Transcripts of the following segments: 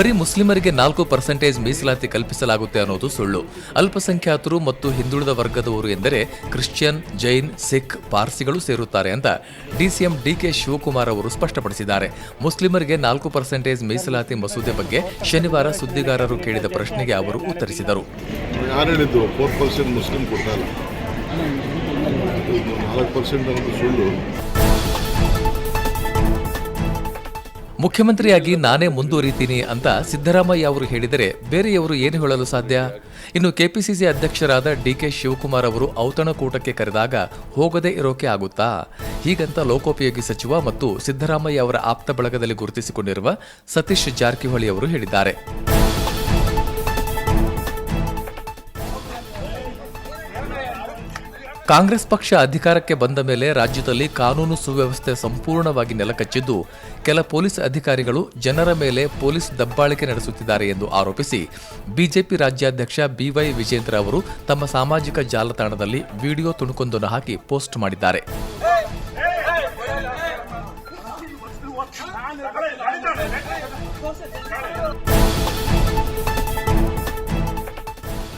ಬರೀ ಮುಸ್ಲಿಮರಿಗೆ ನಾಲ್ಕು ಪರ್ಸೆಂಟೇಜ್ ಮೀಸಲಾತಿ ಕಲ್ಪಿಸಲಾಗುತ್ತೆ ಅನ್ನೋದು ಸುಳ್ಳು. ಅಲ್ಪಸಂಖ್ಯಾತರು ಮತ್ತು ಹಿಂದುಳಿದ ವರ್ಗದವರು ಎಂದರೆ ಕ್ರಿಶ್ಚಿಯನ್, ಜೈನ್, ಸಿಖ್ ಪಾರ್ಸಿಗಳು ಸೇರುತ್ತಾರೆ ಅಂತ ಡಿಸಿಎಂ ಡಿಕೆ ಶಿವಕುಮಾರ್ ಅವರು ಸ್ಪಷ್ಟಪಡಿಸಿದ್ದಾರೆ. ಮುಸ್ಲಿಮರಿಗೆ ನಾಲ್ಕು ಪರ್ಸೆಂಟೇಜ್ ಮೀಸಲಾತಿ ಮಸೂದೆ ಬಗ್ಗೆ ಶನಿವಾರ ಸುದ್ದಿಗಾರರು ಕೇಳಿದ ಪ್ರಶ್ನೆಗೆ ಅವರು ಉತ್ತರಿಸಿದರು. ಮುಸ್ಲಿಂ ಸುಳ್ಳು. ಮುಖ್ಯಮಂತ್ರಿಯಾಗಿ ನಾನೇ ಮುಂದುವರಿತೀನಿ ಅಂತ ಸಿದ್ದರಾಮಯ್ಯ ಅವರು ಹೇಳಿದರೆ ಬೇರೆಯವರು ಏನು ಹೇಳಲು ಸಾಧ್ಯ? ಇನ್ನು ಕೆಪಿಸಿಸಿ ಅಧ್ಯಕ್ಷರಾದ ಡಿಕೆ ಶಿವಕುಮಾರ್ ಅವರು ಔತಣಕೂಟಕ್ಕೆ ಕರೆದಾಗ ಹೋಗದೇ ಇರೋಕೆ ಆಗುತ್ತಾ? ಹೀಗಂತ ಲೋಕೋಪಯೋಗಿ ಸಚಿವ ಮತ್ತು ಸಿದ್ದರಾಮಯ್ಯ ಅವರ ಆಪ್ತ ಬಳಗದಲ್ಲಿ ಗುರುತಿಸಿಕೊಂಡಿರುವ ಸತೀಶ್ ಜಾರಕಿಹೊಳಿ ಅವರು ಹೇಳಿದ್ದಾರೆ. ಕಾಂಗ್ರೆಸ್ ಪಕ್ಷ ಅಧಿಕಾರಕ್ಕೆ ಬಂದ ಮೇಲೆ ರಾಜ್ಯದಲ್ಲಿ ಕಾನೂನು ಸುವ್ಯವಸ್ಥೆ ಸಂಪೂರ್ಣವಾಗಿ ನೆಲಕಚ್ಚಿದ್ದು ಕೆಲ ಪೊಲೀಸ್ ಅಧಿಕಾರಿಗಳು ಜನರ ಮೇಲೆ ಪೊಲೀಸ್ ದಬ್ಬಾಳಿಕೆ ನಡೆಸುತ್ತಿದ್ದಾರೆ ಎಂದು ಆರೋಪಿಸಿ ಬಿಜೆಪಿ ರಾಜ್ಯಾಧ್ಯಕ್ಷ ಬಿವೈ ವಿಜೇಂದ್ರ ಅವರು ತಮ್ಮ ಸಾಮಾಜಿಕ ಜಾಲತಾಣದಲ್ಲಿ ವಿಡಿಯೋ ತುಣುಕೊಂದನ್ನು ಹಾಕಿ ಪೋಸ್ಟ್ ಮಾಡಿದ್ದಾರೆ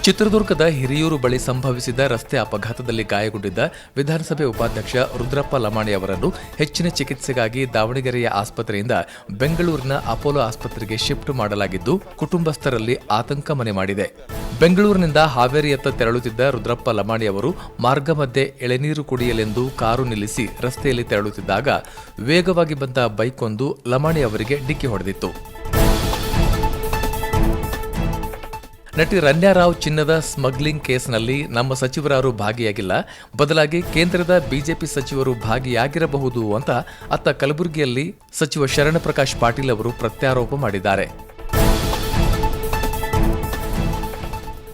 ಚಿತ್ರದುರ್ಗದ ಹಿರಿಯೂರು ಬಳಿ ಸಂಭವಿಸಿದ ರಸ್ತೆ ಅಪಘಾತದಲ್ಲಿ ಗಾಯಗೊಂಡಿದ್ದ ವಿಧಾನಸಭೆ ಉಪಾಧ್ಯಕ್ಷ ರುದ್ರಪ್ಪ ಲಮಾಣಿ ಅವರನ್ನು ಹೆಚ್ಚಿನ ಚಿಕಿತ್ಸೆಗಾಗಿ ದಾವಣಗೆರೆಯ ಆಸ್ಪತ್ರೆಯಿಂದ ಬೆಂಗಳೂರಿನ ಅಪೋಲೋ ಆಸ್ಪತ್ರೆಗೆ ಶಿಫ್ಟ್ ಮಾಡಲಾಗಿದ್ದು, ಕುಟುಂಬಸ್ಥರಲ್ಲಿ ಆತಂಕ ಮನೆ ಮಾಡಿದೆ. ಬೆಂಗಳೂರಿನಿಂದ ಹಾವೇರಿಯತ್ತ ತೆರಳುತ್ತಿದ್ದ ರುದ್ರಪ್ಪ ಲಮಾಣಿ ಅವರು ಮಾರ್ಗ ಮಧ್ಯೆ ಎಳೆನೀರು ಕುಡಿಯಲೆಂದು ಕಾರು ನಿಲ್ಲಿಸಿ ರಸ್ತೆಯಲ್ಲಿ ತೆರಳುತ್ತಿದ್ದಾಗ, ವೇಗವಾಗಿ ಬಂದ ಬೈಕ್ ಒಂದು ಲಮಾಣಿ ಅವರಿಗೆ ಡಿಕ್ಕಿ ಹೊಡೆದಿತ್ತು. ನಟಿ ರನ್ಯಾರಾವ್ ಚಿನ್ನದ ಸ್ಮಗ್ಲಿಂಗ್ ಕೇಸ್ನಲ್ಲಿ ನಮ್ಮ ಸಚಿವರಾರು ಭಾಗಿಯಾಗಿಲ್ಲ. ಬದಲಾಗಿ ಕೇಂದ್ರದ ಬಿಜೆಪಿ ಸಚಿವರು ಭಾಗಿಯಾಗಿರಬಹುದು ಅಂತ ಅತ್ತ ಕಲಬುರಗಿಯಲ್ಲಿ ಸಚಿವ ಶರಣಪ್ರಕಾಶ್ ಪಾಟೀಲ್ ಅವರು ಪ್ರತ್ಯಾರೋಪ ಮಾಡಿದ್ದಾರೆ.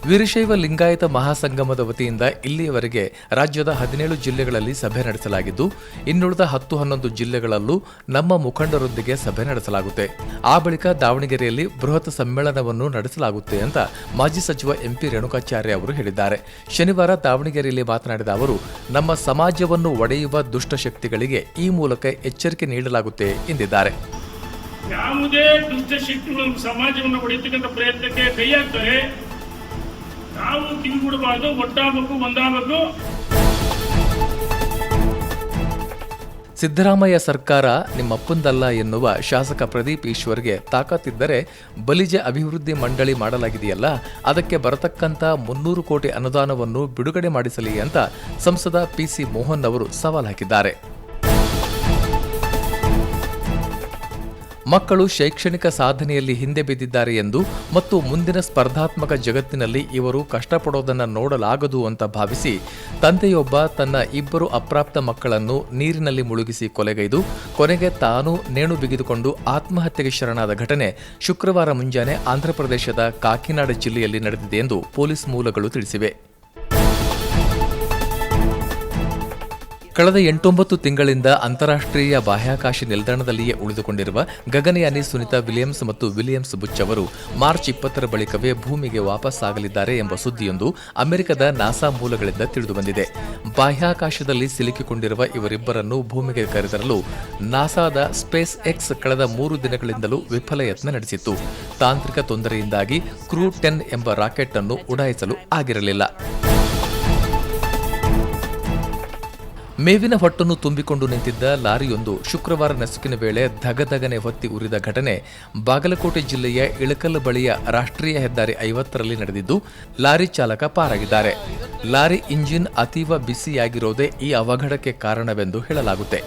ವೀರಶೈವ ಲಿಂಗಾಯತ ಮಹಾಸಂಗಮದ ವತಿಯಿಂದ ಇಲ್ಲಿಯವರೆಗೆ ರಾಜ್ಯದ ಹದಿನೇಳು ಜಿಲ್ಲೆಗಳಲ್ಲಿ ಸಭೆ ನಡೆಸಲಾಗಿದ್ದು, ಇನ್ನುಳಿದ ಹತ್ತು ಹನ್ನೊಂದು ಜಿಲ್ಲೆಗಳಲ್ಲೂ ನಮ್ಮ ಮುಖಂಡರೊಂದಿಗೆ ಸಭೆ ನಡೆಸಲಾಗುತ್ತೆ. ಆ ಬಳಿಕ ದಾವಣಗೆರೆಯಲ್ಲಿ ಬೃಹತ್ ಸಮ್ಮೇಳನವನ್ನು ನಡೆಸಲಾಗುತ್ತೆ ಅಂತ ಮಾಜಿ ಸಚಿವ ಎಂಪಿ ರೇಣುಕಾಚಾರ್ಯ ಅವರು ಹೇಳಿದ್ದಾರೆ. ಶನಿವಾರ ದಾವಣಗೆರೆಯಲ್ಲಿ ಮಾತನಾಡಿದ ಅವರು, ನಮ್ಮ ಸಮಾಜವನ್ನು ಒಡೆಯುವ ದುಷ್ಟಶಕ್ತಿಗಳಿಗೆ ಈ ಮೂಲಕ ಎಚ್ಚರಿಕೆ ನೀಡಲಾಗುತ್ತೆ ಎಂದಿದ್ದಾರೆ. ಯಾವುದೇ ದುಷ್ಟಶಕ್ತಿಗಳು ಸಮಾಜವನ್ನು ಒಡೆಯತಕ್ಕಂಥ ಪ್ರಯತ್ನಕ್ಕೆ ಕೈ ಹಾಕ್ತಾರೆ ನಾವು ಕಿವಿಗೂಡಬಾರ್ದು ಒಟ್ಟಾಗಬೇಕು ಒಂದಾಗಬೇಕು ಸಿದ್ದರಾಮಯ್ಯ ಸರ್ಕಾರ ನಿಮ್ಮಪ್ಪಂದಲ್ಲ ಎನ್ನುವ ಶಾಸಕ ಪ್ರದೀಪ್ ಈಶ್ವರ್ಗೆ ತಾಕತ್ತಿದ್ದರೆ ಬಲಿಜ ಅಭಿವೃದ್ಧಿ ಮಂಡಳಿ ಮಾಡಲಾಗಿದೆಯಲ್ಲ, ಅದಕ್ಕೆ ಬರತಕ್ಕಂಥ ಮುನ್ನೂರು ಕೋಟಿ ಅನುದಾನವನ್ನು ಬಿಡುಗಡೆ ಮಾಡಿಸಲಿ ಅಂತ ಸಂಸದ ಪಿಸಿ ಮೋಹನ್ ಅವರು ಸವಾಲ್ ಹಾಕಿದ್ದಾರೆ. ಮಕ್ಕಳು ಶೈಕ್ಷಣಿಕ ಸಾಧನೆಯಲ್ಲಿ ಹಿಂದೆ ಬಿದ್ದಿದ್ದಾರೆ ಎಂದು ಮತ್ತು ಮುಂದಿನ ಸ್ಪರ್ಧಾತ್ಮಕ ಜಗತ್ತಿನಲ್ಲಿ ಇವರು ಕಷ್ಟಪಡೋದನ್ನು ನೋಡಲಾಗದು ಅಂತ ಭಾವಿಸಿ ತಂದೆಯೊಬ್ಬ ತನ್ನ ಇಬ್ಬರು ಅಪ್ರಾಪ್ತ ಮಕ್ಕಳನ್ನು ನೀರಿನಲ್ಲಿ ಮುಳುಗಿಸಿ ಕೊಲೆಗೈದು, ಕೊನೆಗೆ ತಾನು ನೇಣು ಬಿಗಿದುಕೊಂಡು ಆತ್ಮಹತ್ಯೆಗೆ ಶರಣಾದ ಘಟನೆ ಶುಕ್ರವಾರ ಮುಂಜಾನೆ ಆಂಧ್ರಪ್ರದೇಶದ ಕಾಕಿನಾಡ ಜಿಲ್ಲೆಯಲ್ಲಿ ನಡೆದಿದೆ ಎಂದು ಪೊಲೀಸ್ ಮೂಲಗಳು ತಿಳಿಸಿವೆ. ಕಳೆದ ಎಂಟೊಂಬತ್ತು ತಿಂಗಳಿಂದ ಅಂತಾರಾಷ್ಟ್ರೀಯ ಬಾಹ್ಯಾಕಾಶ ನಿಲ್ದಾಣದಲ್ಲಿಯೇ ಉಳಿದುಕೊಂಡಿರುವ ಗಗನಯಾನಿ ಸುನಿತಾ ವಿಲಿಯಮ್ಸ್ ಮತ್ತು ವಿಲಿಯಮ್ಸ್ ಬುಚ್ ಅವರು ಮಾರ್ಚ್ ಇಪ್ಪತ್ತರ ಬಳಿಕವೇ ಭೂಮಿಗೆ ವಾಪಸ್ ಆಗಲಿದ್ದಾರೆ ಎಂಬ ಸುದ್ದಿಯೊಂದು ಅಮೆರಿಕದ ನಾಸಾ ಮೂಲಗಳಿಂದ ತಿಳಿದುಬಂದಿದೆ. ಬಾಹ್ಯಾಕಾಶದಲ್ಲಿ ಸಿಲುಕಿಕೊಂಡಿರುವ ಇವರಿಬ್ಬರನ್ನು ಭೂಮಿಗೆ ಕರೆತರಲು ನಾಸಾದ ಸ್ಪೇಸ್ ಎಕ್ಸ್ ಕಳೆದ ಮೂರು ದಿನಗಳಿಂದಲೂ ವಿಫಲ ಯತ್ನ ನಡೆಸಿತ್ತು. ತಾಂತ್ರಿಕ ತೊಂದರೆಯಿಂದಾಗಿ ಕ್ರೂ ಟೆನ್ ಎಂಬ ರಾಕೆಟ್ ಅನ್ನು ಉಡಾಯಿಸಲು ಆಗಿರಲಿಲ್ಲ. ಮೇವಿನ ಹೊಟ್ಟನ್ನು ತುಂಬಿಕೊಂಡು ನಿಂತಿದ್ದ ಲಾರಿಯೊಂದು ಶುಕ್ರವಾರ ನಸುಕಿನ ವೇಳೆ ಧಗಧಗನೆ ಹೊತ್ತಿ ಉರಿದ ಘಟನೆ ಬಾಗಲಕೋಟೆ ಜಿಲ್ಲೆಯ ಇಳಕಲ್ ಬಳಿಯ ರಾಷ್ಟ್ರೀಯ ಹೆದ್ದಾರಿ ಐವತ್ತರಲ್ಲಿ ನಡೆದಿದ್ದು ಲಾರಿ ಚಾಲಕ ಪಾರಾಗಿದ್ದಾರೆ. ಲಾರಿ ಇಂಜಿನ್ ಅತೀವ ಬಿಸಿಯಾಗಿರೋದೇ ಈ ಅವಘಡಕ್ಕೆ ಕಾರಣವೆಂದು ಹೇಳಲಾಗುತ್ತೆ.